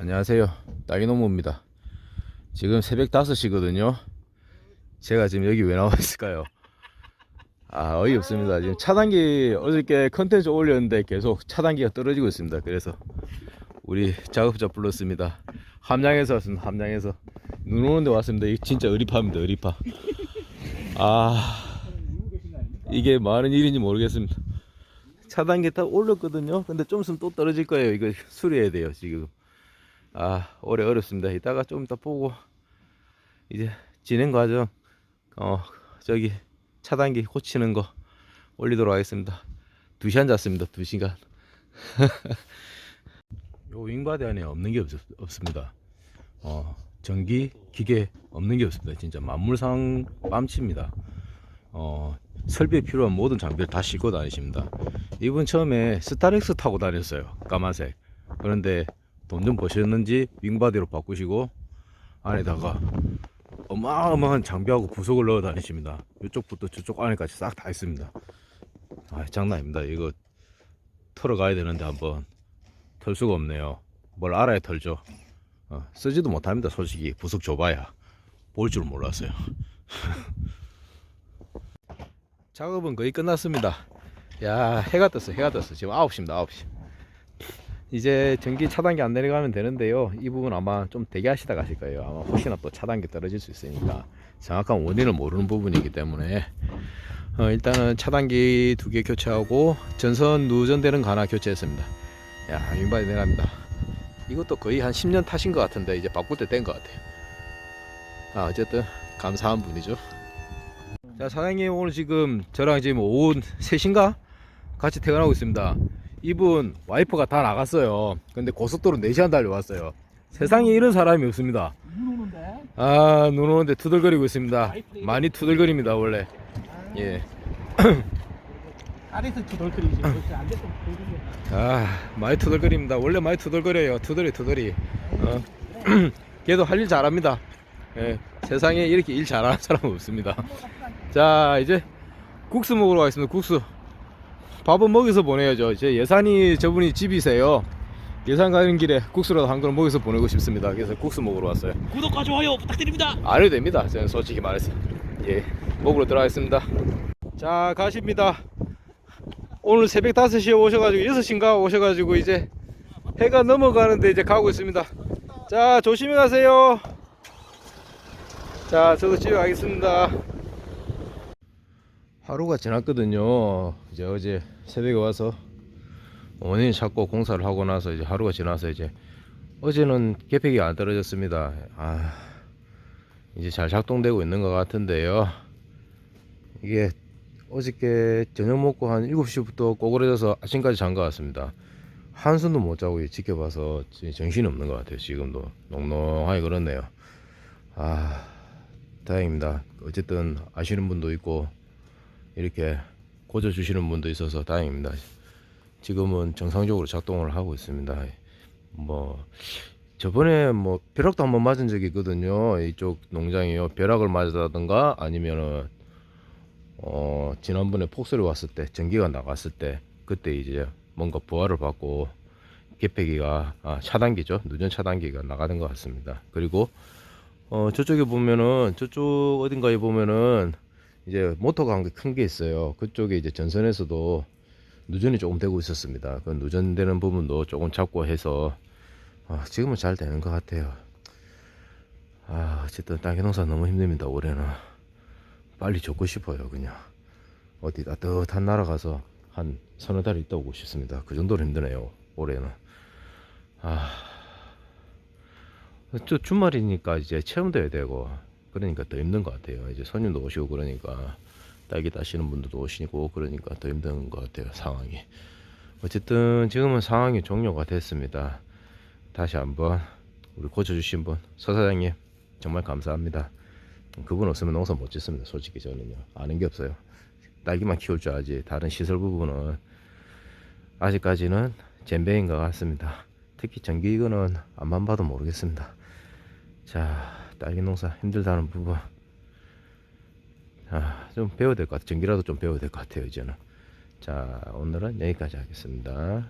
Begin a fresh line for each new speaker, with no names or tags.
안녕하세요. 딸기농부입니다. 지금 새벽 5시거든요. 제가 지금 여기 왜 나와 있을까요? 아, 어이없습니다. 지금 차단기 어저께 컨텐츠 올렸는데 계속 차단기가 떨어지고 있습니다. 그래서 우리 작업자 불렀습니다. 함양에서 왔습니다. 함양에서. 눈 오는데 왔습니다. 이게 진짜 의리파입니다. 의리파. 아, 이게 많은 일인지 모르겠습니다. 차단기 딱 올렸거든요. 근데 좀 있으면 또 떨어질 거예요. 이거 수리해야 돼요. 지금. 아, 오래 어렵습니다. 이따가 좀 이따 보고 이제 진행 과정 어 저기 차단기 고치는 거 올리도록 하겠습니다. 2시간 잤습니다. 2시간. 요 윙바디 안에 없는 게 없, 없습니다. 어, 전기 기계 없는 게 없습니다. 진짜 만물상 빰칩니다. 어, 설비에 필요한 모든 장비를 다 싣고 다니십니다. 이분 처음에 스타렉스 타고 다녔어요. 까만색. 그런데 돈 좀 버셨는지 윙바디로 바꾸시고 안에다가 어마어마한 장비하고 부속을 넣어 다니십니다. 이쪽부터 저쪽 안에까지 싹 다 있습니다. 아, 장난 아닙니다. 이거 털어 가야 되는데 한번 털 수가 없네요. 뭘 알아야 털죠. 어, 쓰지도 못합니다. 솔직히 부속 줘봐야 볼 줄 몰랐어요. 작업은 거의 끝났습니다. 야 해가 떴어 해가 떴어 지금 9시입니다 9시 이제 전기 차단기 안 내려가면 되는데요. 이 부분 아마 좀 대기하시다 가실 거예요. 아마 혹시나 또 차단기 떨어질 수 있으니까 정확한 원인을 모르는 부분이기 때문에. 어, 일단은 차단기 두 개 교체하고 전선 누전되는 거 하나 교체했습니다. 야 윙바디 내려갑니다. 이것도 거의 한 10년 타신 것 같은데 이제 바꿀 때 된 것 같아요. 아 어쨌든 감사한 분이죠. 자 사장님 오늘 지금 저랑 지금 오후 3시인가? 같이 퇴근하고 있습니다 이분 와이프가 다 나갔어요. 근데 고속도로 4시간 달려왔어요. 세상에 이런 사람이 없습니다.
눈 오는데?
아 눈 오는데 투덜거리고 있습니다. 많이 투덜거립니다 원래. 예.
아래서 투덜거리지.
안아 많이 투덜거립니다. 원래 많이 투덜거려요. 투덜이 투덜이. 어. 걔도 할 일 잘합니다. 예. 세상에 이렇게 일 잘하는 사람 은 없습니다. 자 이제 국수 먹으러 가겠습니다. 국수 밥은 먹여서 보내야죠. 제 예산이 저분이 집이세요. 예산 가는 길에 국수라도 한 그릇 먹여서 보내고 싶습니다. 그래서 국수 먹으러 왔어요.
구독과 좋아요 부탁드립니다.
안 해도 됩니다. 저는 솔직히 말해서. 예 먹으러 들어가겠습니다. 자 가십니다. 오늘 새벽 5시에 오셔가지고 6시인가 오셔가지고 이제 해가 넘어가는데 이제 가고 있습니다. 자 조심히 가세요. 자 저도 집에 가겠습니다. 하루가 지났거든요 이제 어제 새벽에 와서 원인 찾고 공사를 하고 나서 이제 하루가 지나서 이제 어제는 개폐기가 안 떨어졌습니다. 아 이제 잘 작동되고 있는 것 같은데요. 이게 어저께 저녁 먹고 한 7시부터 꼬그려져서 아침까지 잔 것 같습니다. 한숨도 못 자고 지켜봐서 정신이 없는 것 같아요. 지금도 농농하게 그렇네요. 아 다행입니다. 어쨌든 아시는 분도 있고 이렇게 고쳐주시는 분도 있어서 다행입니다. 지금은 정상적으로 작동을 하고 있습니다. 뭐 저번에 뭐 벼락도 한번 맞은 적이 있거든요. 이쪽 농장이요. 벼락을 맞았다든가 아니면은 어 지난번에 폭설이 왔을 때 전기가 나갔을 때 그때 이제 뭔가 부하를 받고 개폐기가 아, 차단기죠. 누전 차단기가 나가는 것 같습니다. 그리고 어 저쪽에 보면은 저쪽 어딘가에 보면은 이제 모터가 한개큰게 있어요. 그쪽에 이제 전선에서도 누전이 조금 되고 있었습니다. 그 누전되는 부분도 조금 잡고 해서 아, 지금은 잘 되는 것 같아요. 아 어쨌든 딸기 농사 너무 힘듭니다 올해는. 빨리 죽고 싶어요 그냥. 어디 따뜻한 나라 가서 한 서너 달 있다 오고 싶습니다. 그 정도로 힘드네요 올해는. 아저 주말이니까 이제 체험도 해야 되고 그러니까 더 힘든 것 같아요 이제 손님도 오시고 그러니까 딸기 따시는 분들도 오시고 그러니까 더 힘든 것 같아요 상황이 어쨌든 지금은 상황이 종료가 됐습니다 다시 한번 우리 고쳐주신 분 서사장님 정말 감사합니다 그분 없으면 농사 못 짓습니다. 솔직히 저는요. 아는 게 없어요. 딸기만 키울 줄 알지. 다른 시설 부분은 아직까지는 잼배인 것 같습니다. 특히 전기 이거는 안만 봐도 모르겠습니다. 자, 딸기 농사 힘들다는 부분. 아, 좀 배워야 될 것 같아요. 전기라도 좀 배워야 될 것 같아요, 이제는. 자, 오늘은 여기까지 하겠습니다.